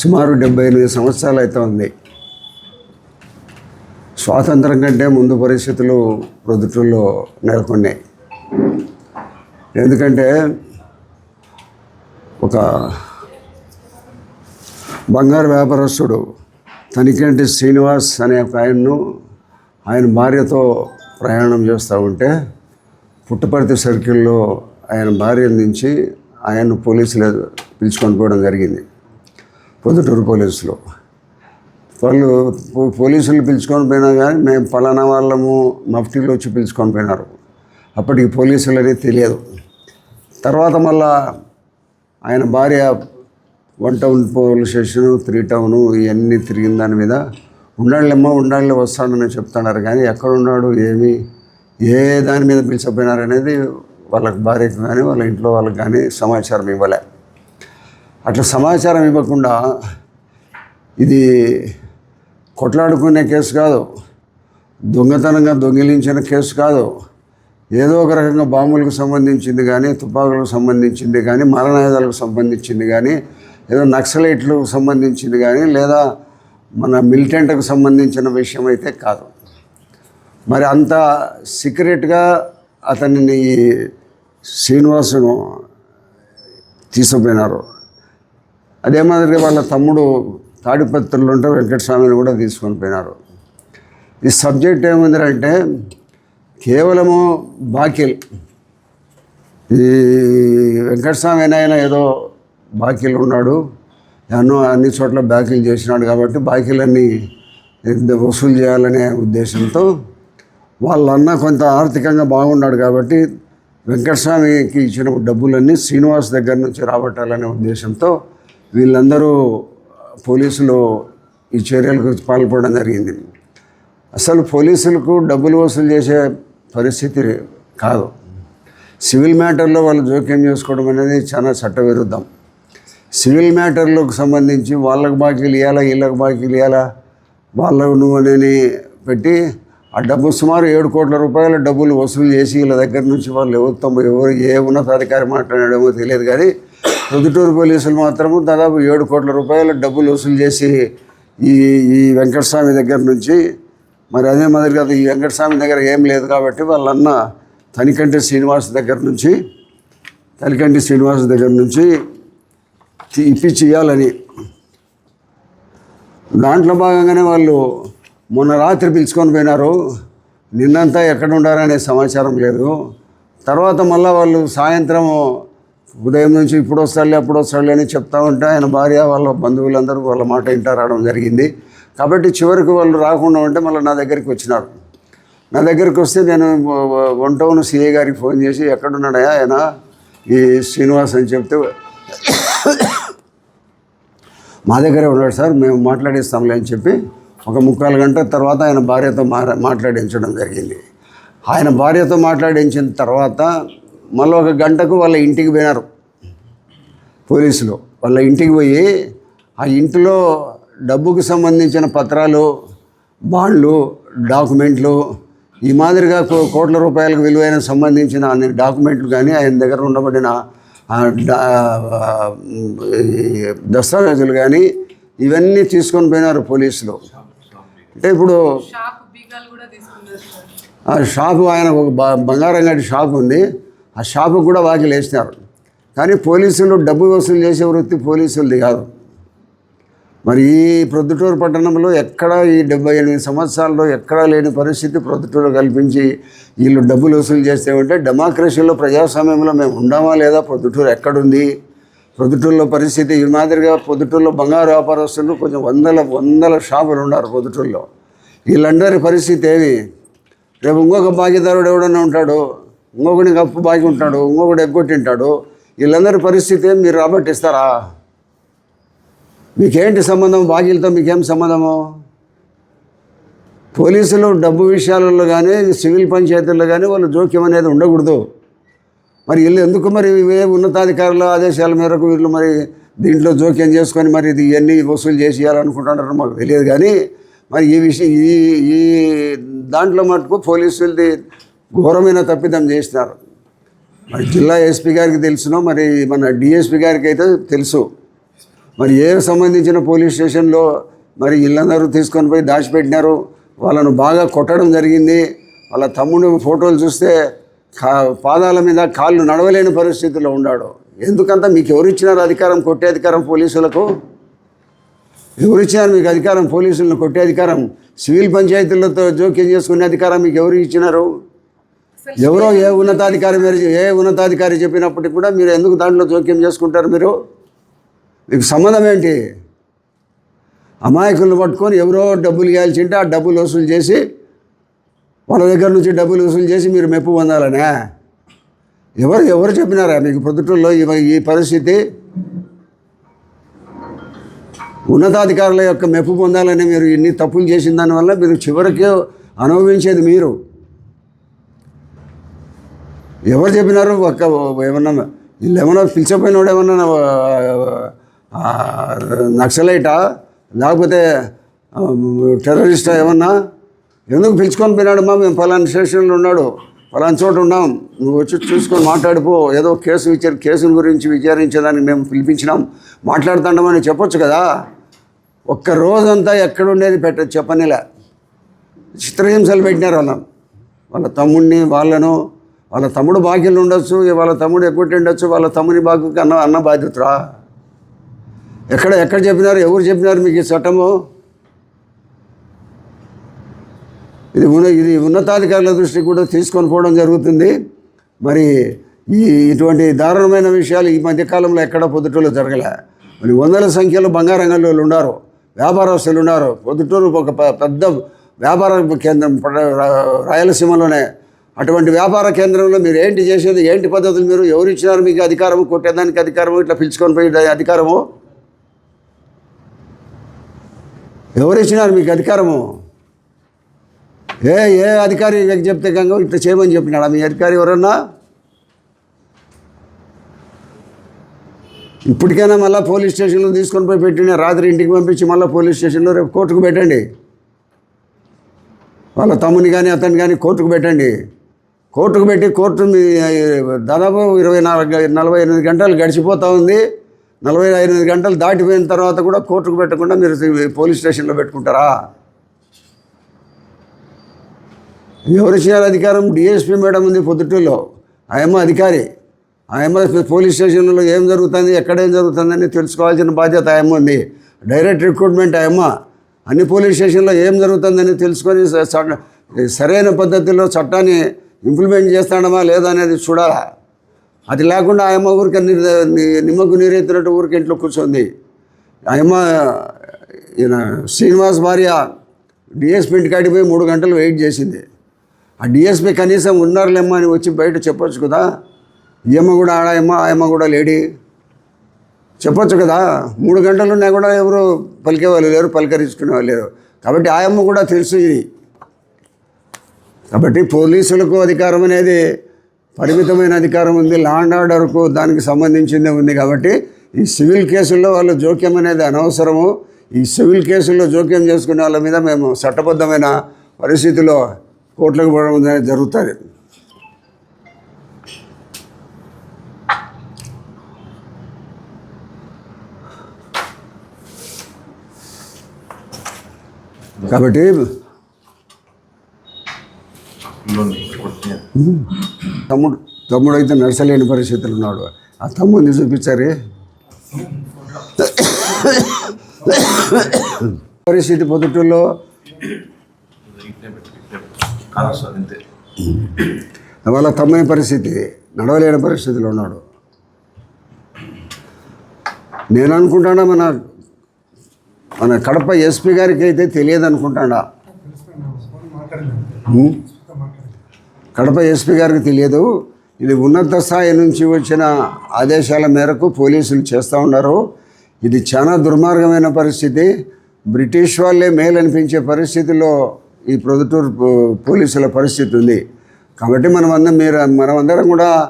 సుమారు డెబ్బై ఎనిమిది సంవత్సరాలు అయితే ఉంది స్వాతంత్రం కంటే ముందు పరిస్థితులు ప్రొద్దుటూరులో నెలకొన్నాయి. ఎందుకంటే ఒక బంగారు వ్యాపారస్తుడు తనికంటి శ్రీనివాస్ అనే ఒక ఆయన్ను ఆయన భార్యతో ప్రయాణం చేస్తూ ఉంటే పుట్టపర్తి సర్కిల్లో ఆయన భార్య నుంచి ఆయన్ను పోలీసులు పిలుచుకొని పోవడం జరిగింది. పొద్దుటూరు పోలీసులు. వాళ్ళు పోలీసులు పిలుచుకొని పోయినా కానీ మేము పలానా వాళ్ళము మఫ్టీలు వచ్చి పిలుచుకొని పోయినారు. అప్పటికి పోలీసులు అనేది తెలియదు. తర్వాత మళ్ళా ఆయన భార్య one town police station three town ఇవన్నీ తిరిగిన దాని మీద ఉండాళ్ళేమ్మో ఉండాలి వస్తాడని చెప్తున్నారు. కానీ ఎక్కడ ఉన్నాడు ఏమి ఏ దాని మీద పిలిచిపోయినారు అనేది వాళ్ళకి భార్యకు కానీ వాళ్ళ ఇంట్లో వాళ్ళకి కానీ సమాచారం ఇవ్వలే. అట్లా సమాచారం ఇవ్వకుండా ఇది కొట్లాడుకునే కేసు కాదు. దొంగతనంగా దొంగిలించిన కేసు కాదు. ఏదో ఒక రకంగా బాంబులకు సంబంధించింది కానీ తుపాకులకు సంబంధించింది కానీ మరణాయుధాలకు సంబంధించింది కానీ ఏదో నక్సలైట్లకు సంబంధించింది కానీ లేదా మన మిలిటెంట్కు సంబంధించిన విషయం అయితే కాదు. మరి అంత సీక్రెట్గా అతనిని శ్రీనివాసును తీసుకుపోయినారు. అదే మాదిరిగా వాళ్ళ తమ్ముడు తాడిపత్రులు ఉంటే వెంకటస్వామిని కూడా తీసుకొని పోయినారు. ఈ సబ్జెక్ట్ ఏముందంటే కేవలము బాకీలు. ఈ వెంకటస్వామి అయినా ఏదో బాకీలు ఉన్నాడు ఎన్నో అన్ని చోట్ల బాకీలు చేసినాడు కాబట్టి బాకీలన్నీ వసూలు చేయాలనే ఉద్దేశంతో వాళ్ళన్న కొంత ఆర్థికంగా బాగున్నాడు కాబట్టి వెంకటస్వామికి ఇచ్చిన డబ్బులన్నీ శ్రీనివాస్ దగ్గర నుంచి రాబట్టాలనే ఉద్దేశంతో వీళ్ళందరూ పోలీసులు ఈ చర్యలకు పాల్పడడం జరిగింది. అసలు పోలీసులకు డబ్బులు వసూలు చేసే పరిస్థితి కాదు. సివిల్ మ్యాటర్లో వాళ్ళు జోక్యం చేసుకోవడం అనేది చాలా చట్టవిరుద్ధం. సివిల్ మ్యాటర్లకు సంబంధించి వాళ్ళకు బాకీలు ఇవ్వాలా వీళ్ళకి బాకీలు ఇవ్వాలా వాళ్ళకు నువ్వు అనేది పెట్టి ఆ డబ్బు సుమారు ఏడు కోట్ల రూపాయల డబ్బులు వసూలు చేసి వీళ్ళ దగ్గర నుంచి వాళ్ళు ఎవరితో ఎవరు ఏ ఉన్నతాధికారి మాట్లాడాడేమో తెలియదు కానీ రుదుటూరు పోలీసులు మాత్రము దాదాపు ఏడు కోట్ల రూపాయల డబ్బులు వసూలు చేసి ఈ ఈ వెంకటస్వామి దగ్గర నుంచి మరి అదే మాదిరిగా ఈ వెంకటస్వామి దగ్గర ఏం లేదు కాబట్టి వాళ్ళన్న తనికంటి శ్రీనివాస్ దగ్గర నుంచి తనికంటి శ్రీనివాస్ దగ్గర నుంచి తీ- ఇప్పించి ఇవ్వాలని దాంట్లో భాగంగానే వాళ్ళు మొన్న రాత్రి పిలుచుకొని పోయినారు. నిన్నంతా ఎక్కడ ఉండారనే సమాచారం లేదు. తర్వాత మళ్ళీ వాళ్ళు సాయంత్రం ఉదయం నుంచి ఇప్పుడు వస్తాడులే అప్పుడు వస్తాడులే అని చెప్తా ఉంటే ఆయన భార్య వాళ్ళ బంధువులందరూ వాళ్ళ మాట ఇంటా రావడం జరిగింది. కాబట్టి చివరికి వాళ్ళు రాకుండా ఉంటే మళ్ళీ నా దగ్గరికి వచ్చినారు. నా దగ్గరికి వస్తే నేను వన్ టౌన్ సిఐ గారికి ఫోన్ చేసి ఎక్కడున్నాడయా ఆయన? ఈ శ్రీనివాస్ అని చెప్తే మా దగ్గరే ఉన్నాడు సార్ మేము మాట్లాడిస్తాంలే అని చెప్పి ఒక ముక్కాలు గంట తర్వాత ఆయన భార్యతో మా మాట్లాడించడం జరిగింది. ఆయన భార్యతో మాట్లాడించిన తర్వాత మళ్ళీ ఒక గంటకు వాళ్ళ ఇంటికి పోయినారు. పోలీసులు వాళ్ళ ఇంటికి పోయి ఆ ఇంటిలో డబ్బుకు సంబంధించిన పత్రాలు బాండ్లు డాక్యుమెంట్లు ఈ మాదిరిగా కోట్ల రూపాయలకు విలువైన సంబంధించిన అన్ని డాక్యుమెంట్లు కానీ ఆయన దగ్గర ఉండబడిన దస్తావేజులు కానీ ఇవన్నీ తీసుకొని పోయినారు పోలీసులు. అంటే ఇప్పుడు షాప్ ఆయన ఒక బంగారం గడి షాప్ ఉంది. ఆ షాపు కూడా వాకిలు వేసినారు కానీ పోలీసులు డబ్బు వసూలు చేసే వృత్తి పోలీసులది కాదు. మరి ఈ ప్రొద్దుటూరు పట్టణంలో ఎక్కడ ఈ డెబ్బై ఎనిమిది సంవత్సరాల్లో ఎక్కడా లేని పరిస్థితి ప్రొద్దుటూరు కల్పించి వీళ్ళు డబ్బులు వసూలు చేస్తే ఉంటే డెమోక్రసీలో ప్రజాస్వామ్యంలో మేము ఉండామా లేదా ప్రొద్దుటూరు ఎక్కడుంది? ప్రొద్దుటూరులో పరిస్థితి ఈ మాదిరిగా పొద్దుటూరులో బంగారు వ్యాపారస్తులు కొంచెం వందల వందల షాపులు ఉన్నారు పొద్దుటూరులో వీళ్ళందరి పరిస్థితి ఏమి రేపు ఇంకొక భాగ్యదారుడు ఎవడన్నా ఉంటాడు? ఇంకొకడికి అప్పు బాగి ఉంటాడు ఇంకొకటి ఎగ్గొట్టింటాడు. వీళ్ళందరి పరిస్థితి ఏం? మీరు రాబట్టిస్తారా మీకేంటి సంబంధం? బాకీలతో మీకేం సంబంధము? పోలీసులు డబ్బు విషయాలలో కానీ సివిల్ పంచాయతీల్లో కానీ వాళ్ళు జోక్యం అనేది ఉండకూడదు. మరి వీళ్ళు ఎందుకు మరి ఇవే ఉన్నతాధికారుల ఆదేశాల మేరకు వీళ్ళు మరి దీంట్లో జోక్యం చేసుకొని మరి ఇది ఇవన్నీ వసూలు చేసి ఇవ్వాలనుకుంటున్నారో మాకు తెలియదు కానీ మరి ఈ విషయం ఈ ఈ దాంట్లో మటుకు పోలీసులది ఘోరమైన తప్పిదం చేసినారు. మరి జిల్లా ఎస్పీ గారికి తెలుసునో మరి మన డిఎస్పీ గారికి అయితే తెలుసు. మరి ఏ సంబంధించిన పోలీస్ స్టేషన్లో మరి ఇళ్ళందరూ తీసుకొని పోయి దాచిపెట్టినారు? వాళ్ళను బాగా కొట్టడం జరిగింది. వాళ్ళ తమ్ముడు ఫోటోలు చూస్తే కా పాదాల మీద కాళ్ళు నడవలేని పరిస్థితిలో ఉన్నాడు. ఎందుకంత మీకు ఎవరు ఇచ్చినారు అధికారం? కొట్టే అధికారం పోలీసులకు? ఎవరు ఇచ్చినారు మీకు అధికారం? పోలీసులను కొట్టే అధికారం? సివిల్ పంచాయతీలతో జోక్యం చేసుకునే అధికారం మీకు ఎవరు ఇచ్చినారు? ఎవరో ఏ ఉన్నతాధికారి మీరు ఏ ఉన్నతాధికారి చెప్పినప్పటికీ కూడా మీరు ఎందుకు దాంట్లో జోక్యం చేసుకుంటారు మీరు? మీకు సంబంధం ఏంటి? అమాయకులను పట్టుకొని ఎవరో డబ్బులు ఇవ్వాల్సింటే ఆ డబ్బులు వసూలు చేసి వాళ్ళ దగ్గర నుంచి డబ్బులు వసూలు చేసి మీరు మెప్పు పొందాలనే? ఎవరు ఎవరు చెప్పినారా మీకు పొద్దుటూరులో ఈ ఈ పరిస్థితి? ఉన్నతాధికారుల యొక్క మెప్పు పొందాలని మీరు ఇన్ని తప్పులు చేసిన దానివల్ల మీరు చివరికి అనుభవించేది మీరు. ఎవరు చెప్పినారు? ఒక్క ఏమన్నా వీళ్ళు ఏమన్నా ఏమన్నా నక్సలైటా? లేకపోతే టెర్రరిస్టా ఏమన్నా? ఎందుకు పిలుచుకొని పోయినాడమ్మా మేము ఫలానా స్టేషన్లో ఉన్నాడు. ఫలానా చోట ఉన్నాం. నువ్వు వచ్చి చూసుకొని మాట్లాడిపో. ఏదో కేసు విచార కేసుల గురించి విచారించేదానికి మేము పిలిపించినాం. మాట్లాడుతుండమని చెప్పొచ్చు కదా? ఒక్క రోజంతా ఎక్కడుండేది పెట్ట చెప్పనిలే. చిత్రహింసలు పెట్టినారు వాళ్ళ. వాళ్ళ తమ్ముడిని వాళ్ళను వాళ్ళ తమ్ముడు బాకీలు ఉండొచ్చు వాళ్ళ తమ్ముడు ఎక్కువ ఉండొచ్చు వాళ్ళ తమ్ముని బాకుకి అన్న అన్న బాధ్యతరా? ఎక్కడ ఎక్కడ చెప్పినారు ఎవరు చెప్పినారు మీకు ఈ చట్టము? ఇది ఉన్న ఇది ఉన్నతాధికారుల దృష్టికి కూడా తీసుకొని పోవడం జరుగుతుంది. మరి ఈ ఇటువంటి దారుణమైన విషయాలు ఈ మధ్యకాలంలో ఎక్కడ పొద్దుటూరులో జరగలే. మరి వందల సంఖ్యలో బంగారంగంలో ఉన్నారు వ్యాపారస్తులు ఉన్నారు. పొద్దుటూరు ఒక పెద్ద వ్యాపార కేంద్రం పడ- రాయలసీమలోనే అటువంటి వ్యాపార కేంద్రంలో మీరు ఏంటి చేసేది? ఏంటి పద్ధతులు మీరు? ఎవరు ఇచ్చినారు మీకు అధికారము? కొట్టేదానికి అధికారము? ఇట్లా పిలుచుకొని పోయి అధికారము? ఎవరు ఇచ్చినారు మీకు అధికారము? ఏ ఏ అధికారి చెప్తే గంగ ఇట్లా చేయమని చెప్పినాడా? మీ అధికారి ఎవరన్నా? ఇప్పటికైనా మళ్ళీ పోలీస్ స్టేషన్లో తీసుకొని పోయి పెట్టిన రాత్రి ఇంటికి పంపించి మళ్ళీ పోలీస్ స్టేషన్లో రేపు కోర్టుకు పెట్టండి. వాళ్ళ తమ్ముని కానీ అతన్ని కానీ కోర్టుకు పెట్టండి. కోర్టుకు పెట్టి కోర్టు మీ దాదాపు ఇరవై నాలుగు నలభై ఎనిమిది గంటలు గడిచిపోతూ ఉంది. నలభై ఎనిమిది గంటలు దాటిపోయిన తర్వాత కూడా కోర్టుకు పెట్టకుండా మీరు పోలీస్ స్టేషన్లో పెట్టుకుంటారా? ఎవరు అధికారం? డిఎస్పీ మేడం ఉంది పొద్దుటూరులో. ఆయమ్మ అధికారి. ఆయమ్మ పోలీస్ స్టేషన్లో ఏం జరుగుతుంది ఎక్కడ ఏం జరుగుతుందని తెలుసుకోవాల్సిన బాధ్యత ఆయమ్మ ఉంది. డైరెక్ట్ రిక్రూట్మెంట్ ఆయమ్మ. అన్ని పోలీస్ స్టేషన్లో ఏం జరుగుతుందని తెలుసుకొని సరైన పద్ధతిలో చట్టాన్ని ఇంప్లిమెంట్ చేస్తాడమా లేదా అనేది చూడాలా? అది లేకుండా ఆయమ్మ ఊరికి నీరు నిమ్మకు నీరెత్తినట్టు ఊరికి ఇంట్లో కూర్చుంది. ఆయమ్మ ఈయన శ్రీనివాస్ భార్య డిఎస్పీ ఇంటికి పోయి మూడు గంటలు వెయిట్ చేసింది. ఆ డిఎస్పీ కనీసం ఉన్నారులేమ్మా అని వచ్చి బయట చెప్పొచ్చు కదా? ఈయమ్మ కూడా ఆడాయమ్మ ఆయమ్మ కూడా లేడీ. చెప్పొచ్చు కదా? మూడు గంటలు ఉన్నా కూడా ఎవరు పలికే వాళ్ళు లేరు పలకరించుకునే వాళ్ళు లేరు. కాబట్టి ఆయమ్మ కూడా తెలుసు ఇది. కాబట్టి పోలీసులకు అధికారం అనేది పరిమితమైన అధికారం ఉంది. లా అండ్ ఆర్డర్కు దానికి సంబంధించిందే ఉంది కాబట్టి ఈ సివిల్ కేసుల్లో వాళ్ళు జోక్యం అనేది అనవసరము. ఈ సివిల్ కేసుల్లో జోక్యం చేసుకునే వాళ్ళ మీద మేము చట్టబద్ధమైన పరిస్థితిలో కోర్టులకు పోవడం అనేది జరుగుతుంది. కాబట్టి తమ్ముడు తమ్ముడు అయితే నడచలేని పరిస్థితులు ఉన్నాడు. ఆ తమ్ముడిని చూపించారే? పరిస్థితి పొద్దుటూరులో అంతే వాళ్ళ తమ్ముని పరిస్థితి నడవలేని పరిస్థితిలో ఉన్నాడు. నేను అనుకుంటానా మన మన కడప ఎస్పీ గారికి అయితే తెలియదు అనుకుంటాడా? కడప ఎస్పీ గారికి తెలియదు. ఇది ఉన్నత స్థాయి నుంచి వచ్చిన ఆదేశాల మేరకు పోలీసులు చేస్తూ ఉన్నారు. ఇది చాలా దుర్మార్గమైన పరిస్థితి. బ్రిటిష్ వాళ్ళే మేలు అనిపించే పరిస్థితిలో ఈ ప్రొద్దుటూరు పో- పోలీసుల పరిస్థితి ఉంది. కాబట్టి మనం అందరం మీరు మనమందరం కూడా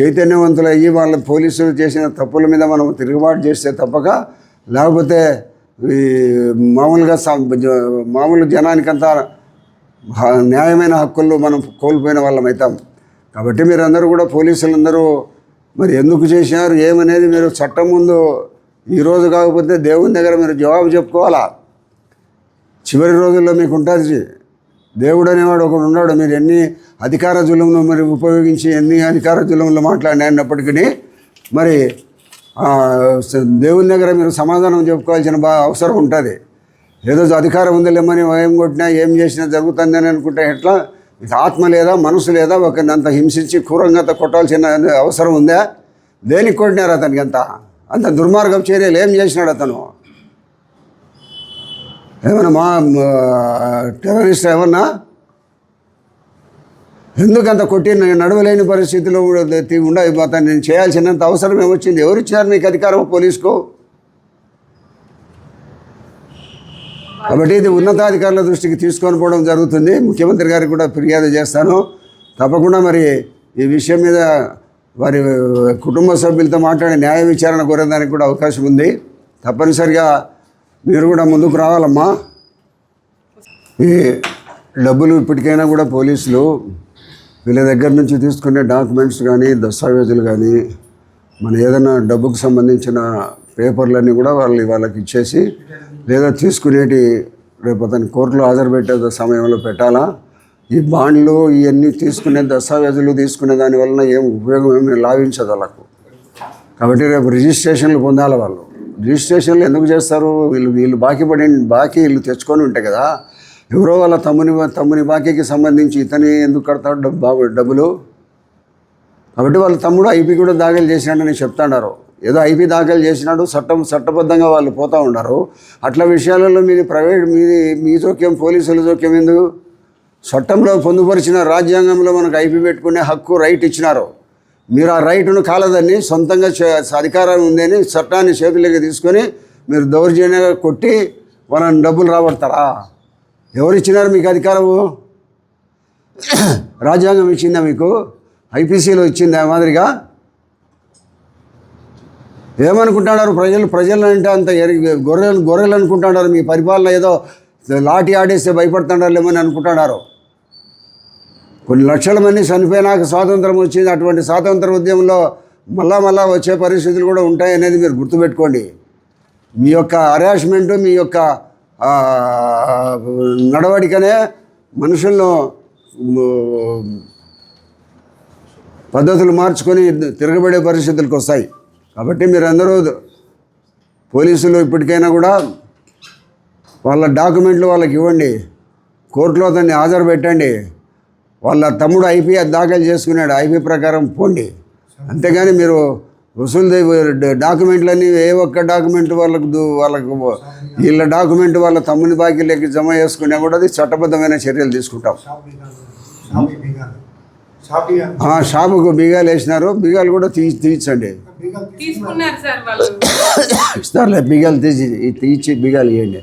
చైతన్యవంతులు అయ్యి వాళ్ళ పోలీసులు చేసిన తప్పుల మీద మనం తిరుగుబాటు చేస్తే తప్పక లేకపోతే మామూలుగా మామూలు జనానికంతా న్యాయమైన హక్కులు మనం కోల్పోయిన వాళ్ళం అవుతాం కాబట్టి మీరందరూ కూడా పోలీసులందరూ మరి ఎందుకు చేశారు ఏమనేది మీరు చట్టం ముందు ఈరోజు కాకపోతే దేవుని దగ్గర మీరు జవాబు చెప్పుకోవాలా? చివరి రోజుల్లో మీకు ఉంటుంది దేవుడు అనేవాడు ఒకడు ఉన్నాడు మీరు ఎన్ని అధికార జులంలో మరి ఉపయోగించి ఎన్ని అధికార జులంలో మాట్లాడినప్పటికీ మరి దేవుని దగ్గర మీరు సమాధానం చెప్పుకోవాల్సిన బా అవసరం ఉంటుంది. ఏదో అధికారం ఉందిలేమని ఏం కొట్టినా ఏం చేసినా జరుగుతుంది అని అనుకుంటే ఎట్లా? ఇది ఆత్మ లేదా మనసు లేదా ఒకరిని అంత హింసించి క్రూరంగా అంత కొట్టాల్సిన అవసరం ఉందా? దేనికి కొట్టినారు అతనికి అంత? అంత దుర్మార్గం చర్యలు ఏం చేసినాడు అతను? ఏమన్నా మా టెర్రరిస్ట్ ఏమన్నా? ఎందుకంత కొట్టి నడవలేని పరిస్థితిలో ఉండ అతను నేను చేయాల్సినంత అవసరం ఏమొచ్చింది ఎవరిచ్చారు నీకు అధికారం పోలీసుకు? కాబట్టి ఇది ఉన్నతాధికారుల దృష్టికి తీసుకొని పోవడం జరుగుతుంది. ముఖ్యమంత్రి గారికి కూడా ఫిర్యాదు చేస్తాను. తప్పకుండా మరి ఈ విషయం మీద వారి కుటుంబ సభ్యులతో మాట్లాడి న్యాయ విచారణ కోరేదానికి కూడా అవకాశం ఉంది. తప్పనిసరిగా మీరు కూడా ముందుకు రావాలమ్మా. ఈ డబ్బులు ఇప్పటికైనా కూడా పోలీసులు వీళ్ళ దగ్గర నుంచి తీసుకునే డాక్యుమెంట్స్ కానీ దస్తావేజులు కానీ మన ఏదైనా డబ్బుకు సంబంధించిన పేపర్లన్నీ కూడా వాళ్ళు వాళ్ళకి ఇచ్చేసి లేదా తీసుకునేటి రేపు అతని కోర్టులో హాజరుపెట్టే సమయంలో పెట్టాలా? ఈ బాండ్లు ఇవన్నీ తీసుకునే దస్తావేజులు తీసుకునే దాని వలన ఏం ఉపయోగం ఏమి లాభించదు వాళ్ళకు. కాబట్టి రేపు రిజిస్ట్రేషన్లు పొందాలి వాళ్ళు. రిజిస్ట్రేషన్లు ఎందుకు చేస్తారు? వీళ్ళు వీళ్ళు బాకీ పడి బాకీ వీళ్ళు తెచ్చుకొని ఉంటాయి కదా ఎవరో వాళ్ళ తమ్ముని తమ్ముని బాకీకి సంబంధించి ఇతని ఎందుకు కడతాడు డబ్బు బాబు డబ్బులు? కాబట్టి వాళ్ళ తమ్ముడు ఐపీ కూడా దాఖలు చేసినాడని చెప్తున్నారు. ఏదో ఐపీ దాఖలు చేసినాడు చట్టం చట్టబద్ధంగా వాళ్ళు పోతూ ఉన్నారు అట్లా విషయాలలో మీది ప్రైవేట్ మీది మీ జోక్యం పోలీసుల జోక్యం ఎందుకు చట్టంలో పొందుపరిచిన రాజ్యాంగంలో మనకు ఐపీ పెట్టుకునే హక్కు రైట్ ఇచ్చినారు. మీరు ఆ రైటును కాలదని సొంతంగా అధికారం ఉందని చట్టాన్ని చేతులకి తీసుకొని మీరు దౌర్జన్యంగా కొట్టి మనం డబ్బులు రాబడతారా? ఎవరు ఇచ్చినారు మీకు అధికారము? రాజ్యాంగం ఇచ్చిందా మీకు? ఐపీసీలో ఇచ్చిందా ఆ మాదిరిగా? ఏమనుకుంటున్నారు? ప్రజలు ప్రజలు అంటే అంత ఎరి గొర్రెలు గొర్రెలు అనుకుంటున్నారు. మీ పరిపాలన ఏదో లాఠీ ఆడేస్తే భయపడుతున్నారు లేమని అనుకుంటున్నారు. కొన్ని లక్షల మంది చనిపోయినాక స్వాతంత్రం వచ్చింది. అటువంటి స్వాతంత్ర ఉద్యమంలో మళ్ళా మళ్ళా వచ్చే పరిస్థితులు కూడా ఉంటాయి అనేది మీరు గుర్తుపెట్టుకోండి. మీ యొక్క హరాస్మెంట్ మీ యొక్క నడవడికనే మనుషులను పద్ధతులు మార్చుకొని తిరగబడే పరిస్థితులకు వస్తాయి. కాబట్టి మీరందరూ పోలీసులు ఇప్పటికైనా కూడా వాళ్ళ డాక్యుమెంట్లు వాళ్ళకి ఇవ్వండి. కోర్టులో అతన్ని హాజరు పెట్టండి. వాళ్ళ తమ్ముడు ఐపీ దాఖలు చేసుకున్నాడు. ఐపీ ప్రకారం పోండి. అంతేగాని మీరు వసూలు డాక్యుమెంట్లన్నీ ఏ ఒక్క డాక్యుమెంట్ వాళ్ళకు వాళ్ళకు వీళ్ళ డాక్యుమెంట్ వాళ్ళ తమ్ముని బాకీలకి జమ చేసుకున్నా కూడా అది చట్టబద్ధమైన చర్యలు తీసుకుంటాం. షాపుకు బీగాలు వేసినారు. బీగాలు కూడా తీ తీయించండి బీగాలు తీసుకున్నారు సార్ వాళ్ళు. ఇస్తారులే బీగాలు తీసి తీయించి బీగాలు ఇవ్వండి